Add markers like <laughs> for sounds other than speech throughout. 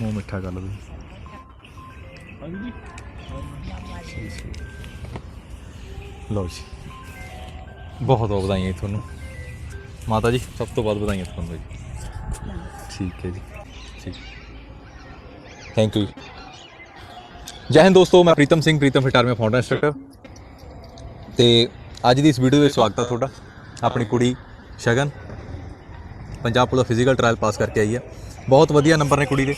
ਮੂੰਹ ਮਿੱਠਾ ਕਰ ਲਓ ਜੀ ਲਓ ਜੀ। ਬਹੁਤ ਬਹੁਤ ਵਧਾਈਆਂ ਜੀ ਤੁਹਾਨੂੰ। ਮਾਤਾ ਜੀ ਸਭ ਤੋਂ ਵੱਧ ਵਧਾਈਆਂ ਤੁਹਾਨੂੰ ਜੀ। ਠੀਕ ਹੈ ਜੀ। ਠੀਕ। ਥੈਂਕ ਯੂ ਜੈ ਹਿੰਦ ਦੋਸਤੋ ਮੈਂ ਪ੍ਰੀਤਮ ਸਿੰਘ ਪ੍ਰੀਤਮ ਫਿਟਾਰਮੇ ਫਾਊਂਡਰ ਇੰਸਟ੍ਰਕਟਰ ਤੇ ਅੱਜ ਦੀ ਇਸ ਵੀਡੀਓ ਵਿੱਚ ਸਵਾਗਤ ਹੈ ਤੁਹਾਡਾ। ਆਪਣੀ ਕੁੜੀ ਸ਼ਗਨ। Punjab police physical trial pass ਕਰਕੇ ਆਈ ਹੈ ਬਹੁਤ ਵਧੀਆ ਨੰਬਰ ਨੇ ਕੁੜੀ ਦੇ।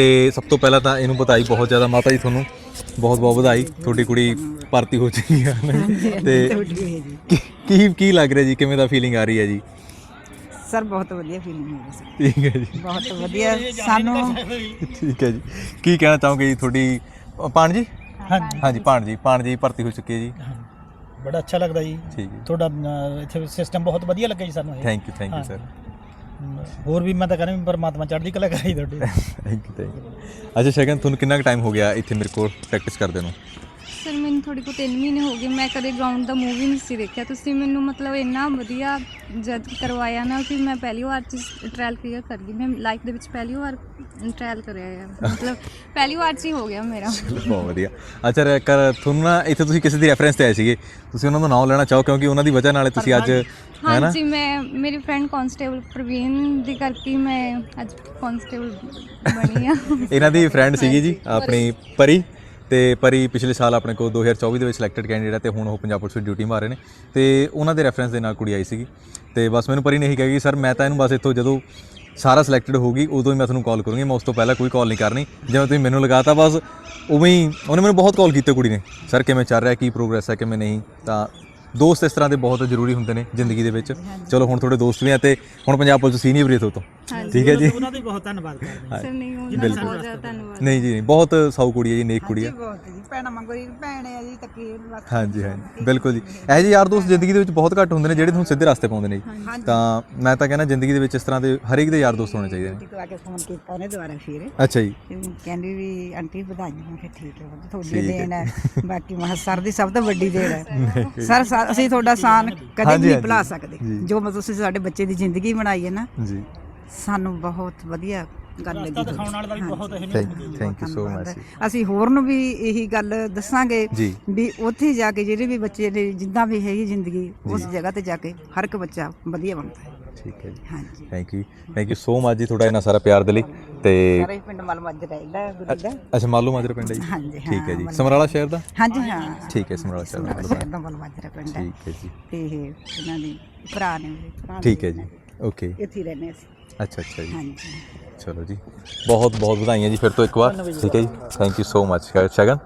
ਤੇ ਸਭ ਤੋਂ ਪਹਿਲਾਂ ਤਾਂ ਇਹਨੂੰ ਵਧਾਈ ਬਹੁਤ ਜ਼ਿਆਦਾ ਮਾਤਾ ਜੀ ਤੁਹਾਨੂੰ ਬਹੁਤ ਬਹੁਤ ਵਧਾਈ ਤੁਹਾਡੀ ਕੁੜੀ ਭਰਤੀ ਹੋ ਚੁੱਕੀ ਹੈ ਤੇ ਕੀ- ਕੀ ਲੱਗ ਰਿਹਾ ਜੀ? ਕਿਵੇਂ ਦਾ ਫੀਲਿੰਗ ਆ ਰਹੀ ਹੈ ਜੀ? ਸਰ ਬਹੁਤ ਵਧੀਆ ਫੀਲਿੰਗ ਹੋ ਰਹੀ ਠੀਕ ਹੈ ਜੀ। ਬਹੁਤ ਵਧੀਆ। ਸਾਨੂੰ ਠੀਕ ਹੈ ਜੀ। ਕੀ ਕਹਿਣਾ ਚਾਹੋਗੇ ਜੀ ਤੁਹਾਡੀ ਪਾਣ ਜੀ? ਹਾਂਜੀ। ਪਾਣ ਜੀ ਪਾਣ ਜੀ ਭਰਤੀ ਹੋ ਚੁੱਕੀ ਹੈ ਜੀ। ਬੜਾ ਅੱਛਾ ਲੱਗਦਾ ਜੀ। ਤੁਹਾਡਾ ਇੱਥੇ ਸਿਸਟਮ ਬਹੁਤ ਵਧੀਆ ਲੱਗਾ ਜੀ ਸਾਨੂੰ thank you thank you sir ਹੋਰ ਵੀ ਮੈਂ ਤਾਂ ਕਹਿੰਦਾ ਵੀ ਪਰਮਾਤਮਾ ਚੜ੍ਹਦੀ ਕਲਾ ਕਰਾਈ ਤੁਹਾਡੀ। ਥੈਂਕ ਯੂ ਥੈਂਕ ਯੂ ਅੱਛਾ ਸ਼ਗਨ, ਤੁਹਾਨੂੰ ਕਿੰਨਾ ਕੁ ਟਾਈਮ ਹੋ ਗਿਆ ਇੱਥੇ ਮੇਰੇ ਕੋਲ ਪ੍ਰੈਕਟਿਸ ਕਰਦੇ ਨੂੰ? ਸਰ ਮੈਨੂੰ ਥੋੜੀ ਕੋ 3 ਮਹੀਨੇ ਹੋ ਗਏ ਮੈਂ ਕਦੇ ਗਰਾਊਂਡ ਦਾ ਮੂਵ ਨਹੀਂ ਸੀ ਦੇਖਿਆ। ਤੁਸੀਂ ਮੈਨੂੰ ਮਤਲਬ ਇੰਨਾ ਵਧੀਆ ਜਦ ਕਰਵਾਇਆ ਨਾ ਕਿ ਮੈਂ ਪਹਿਲੀ ਵਾਰ ਚ ਟ੍ਰਾਇਲ ਕਲੀਅਰ ਕਰ ਗਈ। ਮੈਂ ਲਾਈਫ ਦੇ ਵਿੱਚ ਪਹਿਲੀ ਵਾਰ ਟ੍ਰਾਇਲ ਕਰਿਆ ਹੈ ਮਤਲਬ ਪਹਿਲੀ ਵਾਰ ਚ ਹੀ ਹੋ ਗਿਆ ਮੇਰਾ। ਬਹੁਤ ਵਧੀਆ। ਅੱਛਾ ਰ- ਕਰ ਤੁਹਾਨੂੰ ਨਾ ਇੱਥੇ ਤੁਸੀਂ ਕਿਸੇ ਦੀ ਰੈਫਰੈਂਸ ਤੇ ਆਏ ਸੀਗੇ। ਤੁਸੀਂ ਉਹਨਾਂ ਦਾ ਨਾਮ ਲੈਣਾ ਚਾਹੋ ਕਿਉਂਕਿ ਉਹਨਾਂ ਦੀ ਵਜ੍ਹਾ ਨਾਲ ਤੁਸੀਂ ਅੱਜ ਹੈ ਨਾ? ਹਾਂਜੀ ਮੈਂ ਮੇਰੀ ਫਰੈਂਡ ਕਾਂਸਟੇਬਲ ਪ੍ਰਵੀਨ ਦੀ ਕਰਕੇ ਮੈਂ ਅੱਜ ਕਾਂਸਟੇਬਲ ਬਣੀ ਆ। <laughs> ਇਹਨਾਂ ਦੀ ਫਰੈਂਡ ਸੀਗੀ ਜੀ ਆਪਣੀ ਪਰੀ। ਤੇ ਪਰੀ ਪਿਛਲੇ ਸਾਲ ਆਪਣੇ ਕੋਲ 2024 ਦੇ ਵਿੱਚ ਸਿਲੈਕਟਡ ਕੈਂਡੀਡੇਟ ਹੈ ਤੇ ਹੁਣ ਉਹ ਪੰਜਾਬ ਪੁਲਿਸ ਵਿੱਚ ਡਿਊਟੀ ਮਾਰ ਰਹੇ ਨੇ। ਤੇ ਉਹਨਾਂ ਦੇ ਰੈਫਰੈਂਸ ਦੇ ਨਾਲ ਕੁੜੀ ਆਈ ਸੀਗੀ। ਤੇ ਬਸ ਮੈਨੂੰ ਪਰੀ ਨੇ ਇਹੀ ਕਿਹਾ ਕਿ ਸਰ ਮੈਂ ਤਾਂ ਇਹਨੂੰ ਬਸ ਇੱਥੋਂ ਜਦੋਂ ਸਾਰਾ ਸਿਲੈਕਟਡ ਹੋਊਗੀ ਉਦੋਂ ਹੀ ਮੈਂ ਤੁਹਾਨੂੰ ਕਾਲ ਕਰੂੰਗੀ। ਮੈਂ ਉਸ ਤੋਂ ਪਹਿਲਾਂ ਕੋਈ ਕਾਲ ਨਹੀਂ ਕਰਨੀ। ਜਿਵੇਂ ਤੁਸੀਂ ਮੈਨੂੰ ਲਗਾਤਾ ਬਸ ਉਵੇਂ ਹੀ ਉਹਨੇ ਮੈਨੂੰ ਬਹੁਤ ਕਾਲ ਕੀਤੇ ਕੁੜੀ ਨੇ। ਸਰ ਕਿਵੇਂ ਚੱਲ ਰਿਹਾ? ਕੀ ਪ੍ਰੋਗਰੈਸ ਹੈ ਕਿਵੇਂ ਨਹੀਂ? ਤਾਂ ਦੋਸਤ ਇਸ ਤਰ੍ਹਾਂ ਦੇ ਬਹੁਤ ਜ਼ਰੂਰੀ ਹੁੰਦੇ ਨੇ ਜ਼ਿੰਦਗੀ ਦੇ ਵਿੱਚ। ਚਲੋ ਹੁਣ ਤੁਹਾਡੇ ਦੋਸਤ ਵੀ ਆ ਤੇ ਹੁਣ ਪੰਜਾਬ ਪੁਲਿਸ ਸੀਨੀਅਰ ਵੀ ਤੋਂ ਠੀਕ ਹੈ ਜੀ? ਉਹਨਾਂ ਦਾ ਵੀ ਬਹੁਤ ਧੰਨਵਾਦ ਕਰਦੇ ਹਾਂ। ਸਰ ਨਹੀਂ ਉਹਦਾ ਬਹੁਤ ਜ਼ਿਆਦਾ ਧੰਨਵਾਦ ਨਹੀਂ ਜੀ ਨਹੀਂ ਬਹੁਤ ਸਾਊ ਕੁੜੀ ਹੈ ਜੀ ਨੇਕ ਕੁੜੀ ਹੈ। ਬਹੁਤ ਜੀ ਭੈਣਾਂ ਮੰਗੋ ਜੀ ਭੈਣ ਹੈ ਜੀ ਤੱਕੀ ਬਸ। ਹਾਂਜੀ ਹਾਂਜੀ ਬਿਲਕੁਲ ਜੀ। ਇਹੋ ਜਿਹੇ ਯਾਰ ਦੋਸਤ ਜ਼ਿੰਦਗੀ ਦੇ ਵਿੱਚ ਬਹੁਤ ਘੱਟ ਹੁੰਦੇ ਨੇ ਜਿਹੜੇ ਤੁਹਾਨੂੰ ਸਿੱਧੇ ਰਸਤੇ ਪਾਉਂਦੇ ਨੇ ਜੀ। ਤਾਂ ਮੈਂ ਤਾਂ ਕਹਿੰਦਾ ਜ਼ਿੰਦਗੀ ਦੇ ਵਿੱਚ ਇਸ ਤਰ੍ਹਾਂ ਦੇ ਹਰ ਇੱਕ ਦੇ ਯਾਰ ਦੋਸਤ ਹੋਣੇ ਚਾਹੀਦੇ ਨੇ। ਤੋਂ ਆ ਕੇ ਫੋਨ ਕੀਤਾ ਉਹਨੇ ਦੁਬਾਰਾ ਫਿਰ। ਅੱਛਾ ਜੀ। ਕਹਿੰਦੀ ਵੀ ਆਂਟੀ ਵਧਾਈਆਂ ਕਿਹਾ ਠੀਕ ਹੈ ਤੁਹਾਡੀ ਦੇਣ ਹੈ। ਬਾਕੀ ਮਹਾ ਸਰ ਦੀ ਸਭ ਤੋਂ ਵੱਡੀ ਦੇਣ ਹੈ। ਸਰ ਅਸੀਂ ਤੁਹਾਡਾ ਸਾਨ ਕਦੇ ਨਹੀਂ। ਭੁਲਾ ਸਕਦੇ। ਜੀ। ਜੋ ਮਤਲਬ ਤੁਸੀਂ ਸਾਡੇ ਬੱਚੇ ਦੀ ਜ਼ਿੰਦਗੀ ਬਣਾਈ ਹੈ ਨਾ ਜੀ। ਸਾਨੂੰ ਬਹੁਤ ਵਧੀਆ ਗੱਲ ਲੱਗੀ ਰਸਤਾ ਦਿਖਾਉਣ ਵਾਲਾ ਦਾ ਵੀ ਬਹੁਤ ਇਹ ਥੈਂਕ ਥੈਂਕ ਯੂ ਸੋ ਧੰਨਵਾਦ। ਮਚ ਹੈ। ਅਸੀਂ ਹੋਰ ਨੂੰ ਵੀ ਇਹੀ ਗੱਲ ਦੱਸਾਂਗੇ ਜੀ। ਵੀ ਉੱਥੇ ਜਾ ਕੇ ਜਿਹੜੇ ਵੀ ਬੱਚੇ ਨੇ ਜਿੱਦਾਂ ਵੀ ਹੈਗੀ ਜ਼ਿੰਦਗੀ ਉਸ ਜਗ੍ਹਾ ਤੇ ਜਾ ਕੇ ਹਰ ਇੱਕ ਬੱਚਾ ਵਧੀਆ ਬਣਦਾ ਹੈ। ਠੀਕ ਹੈ ਜੀ। ਹਾਂਜੀ। Thank you thank you so much ਜੀ ਤੁਹਾਡਾ ਇੰਨਾ ਸਾਰਾ ਪਿਆਰ ਦੇ ਲਈ ਤੇ ਸਾਰੇ ਪਿੰਡ ਮਲ ਮੱਜ ਰਹਿੰਦਾ ਗੁਰੂ ਦਾ। ਅੱਛਾ ਮਾਲੂ ਮਾਜਰਾ ਪਿੰਡ ਹੈ ਜੀ। ਹਾਂਜੀ ਹਾਂ ਠੀਕ ਹੈ ਜੀ। ਸਮਰਾਲਾ ਸ਼ਹਿਰ ਦਾ? ਹਾਂਜੀ ਹਾਂ। ਠੀਕ ਹੈ ਸਮਰਾਲਾ ਸ਼ਹਿਰ ਦਾ ਮਲ ਮੱਜ ਪਿੰਡ ਹੈ। ਠੀਕ ਹੈ ਜੀ। ਤੇ ਇਹ ਇਹਨਾਂ ਦੇ ਭਰਾ ਨੇ ਮੇਰੇ ਭਰਾ ਠੀਕ ਹੈ ਜੀ। ਓਕੇ। ਇੱਥੇ ਹੀ ਰਹਿੰਦੇ ਅਸੀਂ। ਅੱਛਾ ਅੱਛਾ ਜੀ। ਹਾਂਜੀ। ਚਲੋ ਜੀ। ਬਹੁਤ ਬਹੁਤ ਵਧਾਈਆਂ ਜੀ ਫਿਰ ਤੋਂ ਇੱਕ ਵਾਰ। ਠੀਕ ਹੈ ਜੀ। ਥੈਂਕ ਯੂ ਸੋ ਮੱਚ ਸ਼ਗਨ